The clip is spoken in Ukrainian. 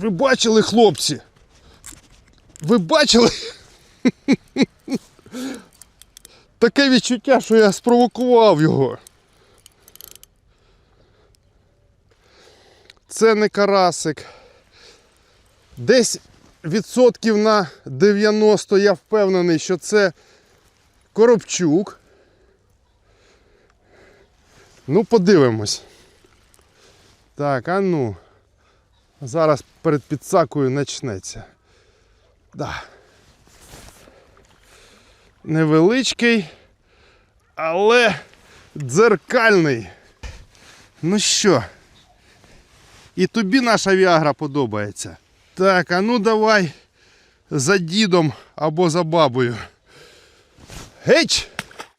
Ви бачили, хлопці? Ви бачили? Таке відчуття, що я спровокував його. Це не карасик. Десь відсотків на 90 я впевнений, що це коробчук. Ну, подивимось. Так, а ну. Зараз перед підсакою почнеться. Да. Невеличкий, але дзеркальний. Ну що? І тобі наша Віагра подобається. Так, а ну давай за дідом або за бабою. Геч!